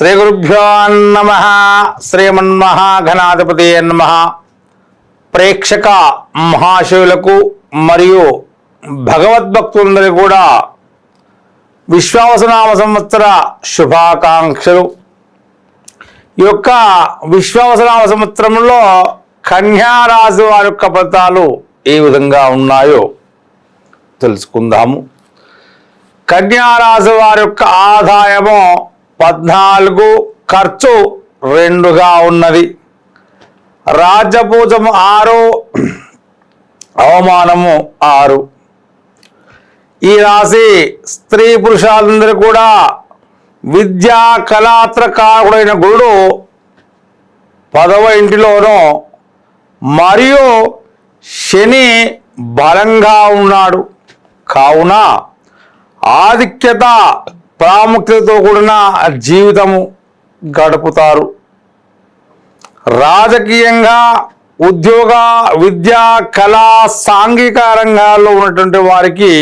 శ్రీ గురుభ్యో నమ. శ్రీమన్మహాఘనాధిపతి నమ. ప్రేక్షక మహాశివులకు మరియు భగవద్భక్తులందరికీ కూడా విశ్వావసనామ సంవత్సర శుభాకాంక్షలు. ఈ యొక్క విశ్వావసనామ సంవత్సరంలో కన్యారాశి వారి యొక్క ఫలితాలు ఏ విధంగా ఉన్నాయో తెలుసుకుందాము. కన్యారాశి వారి యొక్క ఆదాయము పద్నాలుగు ఖర్చు రెండుగా ఉన్నది. రాజ్యపూజము ఆరు అవమానము ఆరు. ఈ రాశి స్త్రీ పురుషాలందరూ కూడా విద్యా కళాత్రకారుడైన గురుడు పదవ ఇంటిలోనూ మరియు శని బలంగా ఉన్నాడు. కావున ఆధిక్యత ప్రాముఖ్యతతో కూడిన జీవితము గడుపుతారు. రాజకీయంగా ఉద్యోగ విద్యా కళా సాంఘిక రంగాల్లో ఉన్నటువంటి వారికి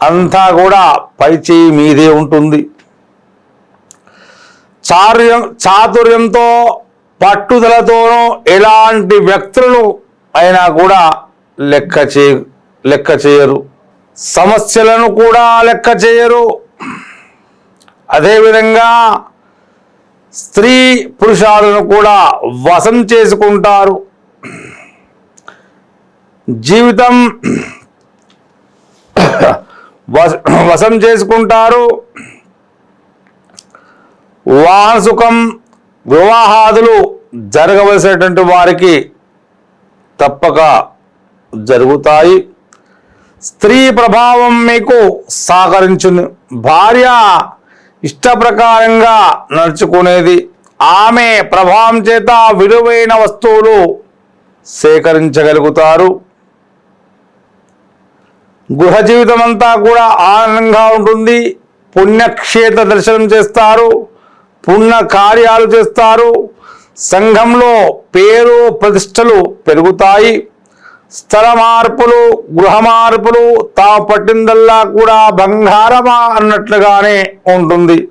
అంతా కూడా పైచేయి మీదే ఉంటుంది. చార్యం చాతుర్యంతో పట్టుదలతోనూ ఎలాంటి వ్యక్తులు అయినా కూడా లెక్క చే లెక్క చేయరు. సమస్యలను కూడా లెక్క చేయరు. అదేవిధంగా స్త్రీ పురుషాలను కూడా వశం చేసుకుంటారు. జీవితం వశం చేసుకుంటారు. వాహనసుఖం వివాహాదులు జరగవలసినటువంటి వారికి తప్పక జరుగుతాయి. స్త్రీ ప్రభావం మీకు సహకరించును. భార్య ఇష్టప్రకారంగా నడుచుకునేది. ఆమె ప్రభావం చేత విలువైన వస్తువులు సేకరించగలుగుతారు. గృహ జీవితం అంతా కూడా ఆనందంగా ఉంటుంది. పుణ్యక్షేత్ర దర్శనం చేస్తారు. పుణ్య కార్యాలు చేస్తారు. సంఘంలో పేరు ప్రతిష్టలు పెరుగుతాయి. స్థల మార్పులు గృహ మార్పులు తాము పట్టిందల్లా కూడా బంగారమా అన్నట్లుగానే ఉంటుంది.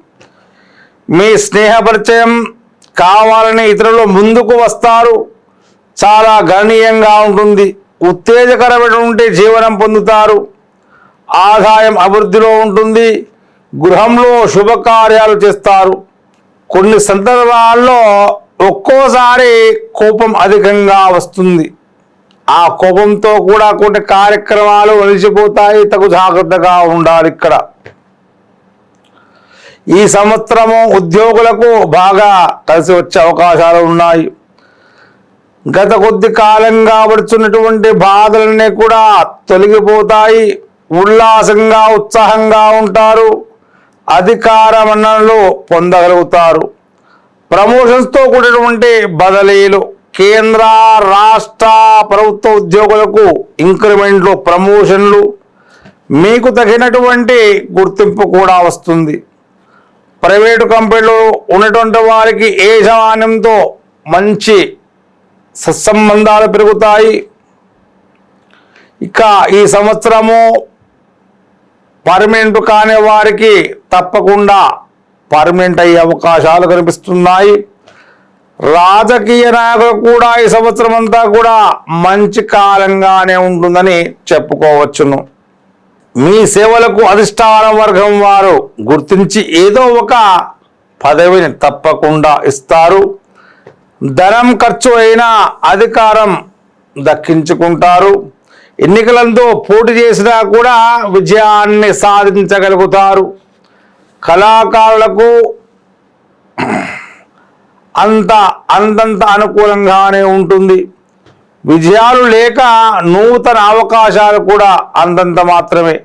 మీ స్నేహ పరిచయం కావాలని ఇతరులు ముందుకు వస్తారు. చాలా గణనీయంగా ఉంటుంది. ఉత్తేజకరమైనటువంటి జీవనం పొందుతారు. ఆదాయం అభివృద్ధిలో ఉంటుంది. గృహంలో శుభకార్యాలు చేస్తారు. కొన్ని సందర్భాల్లో ఒక్కోసారి కోపం అధికంగా వస్తుంది. ఆ కోపంతో కూడా కొన్ని కార్యక్రమాలు నిలిచిపోతాయి తగు జాగ్రత్తగా ఉండాలి ఇక్కడ. ఈ సంవత్సరము ఉద్యోగులకు బాగా కలిసి వచ్చే అవకాశాలు ఉన్నాయి. గత కొద్ది కాలంగా పడుచున్నటువంటి బాధలన్నీ కూడా తొలగిపోతాయి. ఉల్లాసంగా ఉత్సాహంగా ఉంటారు. అధికార మన్ననలు పొందగలుగుతారు. ప్రమోషన్స్తో కూడినటువంటి బదలీలు కేంద్ర రాష్ట్ర ప్రభుత్వ ఉద్యోగులకు ఇంక్రిమెంట్లు ప్రమోషన్లు మీకు తగినటువంటి గుర్తింపు కూడా వస్తుంది. ప్రైవేటు కంపెనీలు ఉన్నటువంటి వారికి ఏ యజమాన్యంతో మంచి సత్సంబంధాలు పెరుగుతాయి? ఇక ఈ సంవత్సరము పర్మనెంట్ కాని వారికి తప్పకుండా పర్మనెంట్ అయ్యే అవకాశాలు కనిపిస్తున్నాయి. రాజకీయ నాయకులు కూడా ఈ సంవత్సరం అంతా కూడా మంచి కాలంగానే ఉంటుందని చెప్పుకోవచ్చును. మీ సేవలకు అధిష్టాన వర్గం వారు గుర్తించి ఏదో ఒక పదవిని తప్పకుండా ఇస్తారు. ధనం ఖర్చు అయినా అధికారం దక్కించుకుంటారు. ఎన్నికలంతో పోటీ చేసినా కూడా విజయాన్ని సాధించగలుగుతారు. కళాకారులకు అంత అంతంత అనుకూలంగానే ఉంటుంది. విజయాలు లేక నూతన అవకాశాలు కూడా అంతంత మాత్రమే.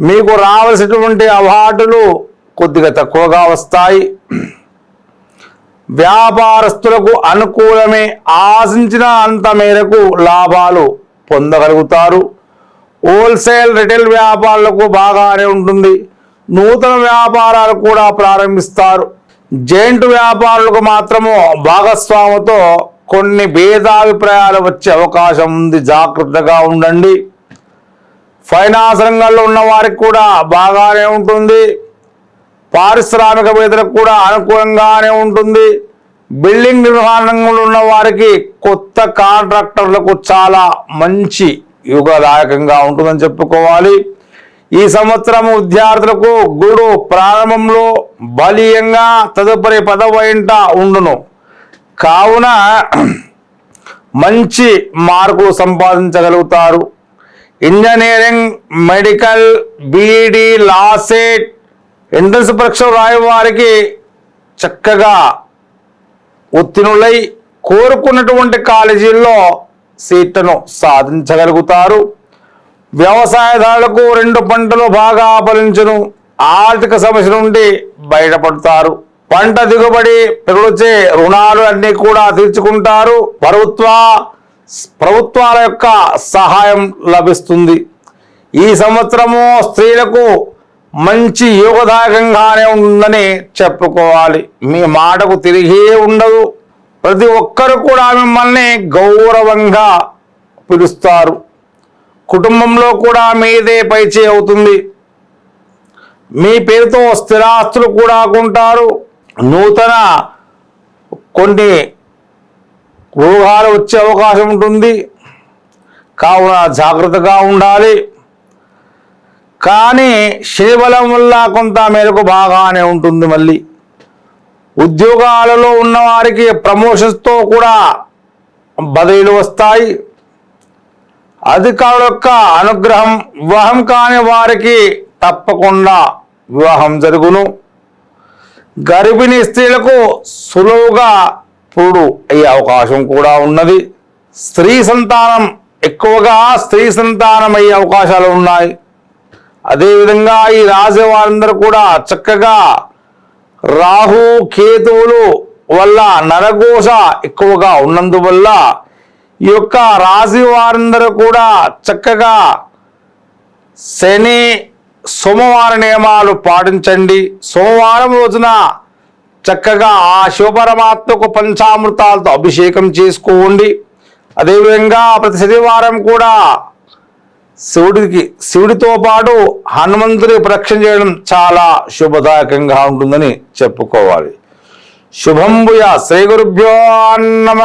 మీకు రావలసినటువంటి అవార్డులు కొద్దిగా తక్కువగా వస్తాయి. వ్యాపారస్తులకు అనుకూలమే ఆశించిన అంత మేరకు లాభాలు పొందగలుగుతారు. హోల్సేల్ రిటైల్ వ్యాపారులకు బాగానే ఉంటుంది. నూతన వ్యాపారాలు కూడా ప్రారంభిస్తారు. జైంట్ వ్యాపారులకు మాత్రము భాగస్వాముతో కొన్ని భేదాభిప్రాయాలు వచ్చే అవకాశం ఉంది. జాగ్రత్తగా ఉండండి. ఫైనాన్స్ రంగంలో ఉన్న వారికి కూడా బాగానే ఉంటుంది. పారిశ్రామికవేత్తలకు కూడా అనుకూలంగానే ఉంటుంది. బిల్డింగ్ నిర్మాణంలో ఉన్న వారికి కొత్త కాంట్రాక్టర్లకు చాలా మంచి యుగదాయకంగా ఉంటుందని చెప్పుకోవాలి. ఈ సంవత్సరం విద్యార్థులకు గుడు ప్రారంభంలో బలీయంగా తదుపరి పదవ ఇంట ఉండును. కావున మంచి మార్కులు సంపాదించగలుగుతారు. Engineering medical BEd LAWCET entrance పరీక్షలు రాయవారికి చక్కగా ఉత్తీర్ణులై కోరుకున్నటువంటి కాలేజీల్లో సీట్లను సాధించగలుగుతారు. వ్యవసాయదారులకు రెండు పంటలు బాగా ఫలించును ఆర్థిక సమస్య నుండి బయటపడతారు. పంట దిగుబడి పెరుగుచే రుణాలు అన్ని కూడా తీర్చుకుంటారు. ప్రభుత్వ ప్రభుత్వాల యొక్క సహాయం లభిస్తుంది. ఈ సంవత్సరము స్త్రీలకు మంచి యోగదాయకంగానే ఉందని చెప్పుకోవాలి. మీ మాటకు తిరిగి ఉండదు. ప్రతి ఒక్కరు కూడా మిమ్మల్ని గౌరవంగా పిలుస్తారు. కుటుంబంలో కూడా మీదే పైచే అవుతుంది. మీ పేరుతో స్థిరాస్తులు కూడా కొంటారు. నూతన కొన్ని రోగాలు వచ్చే అవకాశం ఉంటుంది. కావున జాగ్రత్తగా ఉండాలి. కానీ శనిబలం వల్ల కొంత మేరకు బాగానే ఉంటుంది మళ్ళీ. ఉద్యోగాలలో ఉన్నవారికి ప్రమోషన్స్తో కూడా బదిలీలు వస్తాయి. అధికారుల యొక్క అనుగ్రహం వివాహం కాని వారికి తప్పకుండా వివాహం జరుగును. గర్భిణీ స్త్రీలకు సులువుగా పురుడు అయ్యే అవకాశం కూడా ఉన్నది. స్త్రీ సంతానం ఎక్కువగా స్త్రీ సంతానం అయ్యే అవకాశాలు ఉన్నాయి. అదేవిధంగా ఈ రాజే వారందరూ కూడా చక్కగా రాహు కేతువులు వల్ల నరఘోష ఎక్కువగా ఉన్నందువల్ల ఈ యొక్క రాశి వారందరూ కూడా చక్కగా శని సోమవార నియమాలు పాటించండి. సోమవారం రోజున చక్కగా ఆ శివపరమాత్మకు పంచామృతాలతో అభిషేకం చేసుకోండి. అదేవిధంగా ప్రతి శనివారం కూడా శివుడికి శివుడితో పాటు హనుమంతుడి ప్రక్షణ చేయడం చాలా శుభదాయకంగా ఉంటుందని చెప్పుకోవాలి. శుభంభుయ శ్రీ గురుభ్యో నమ.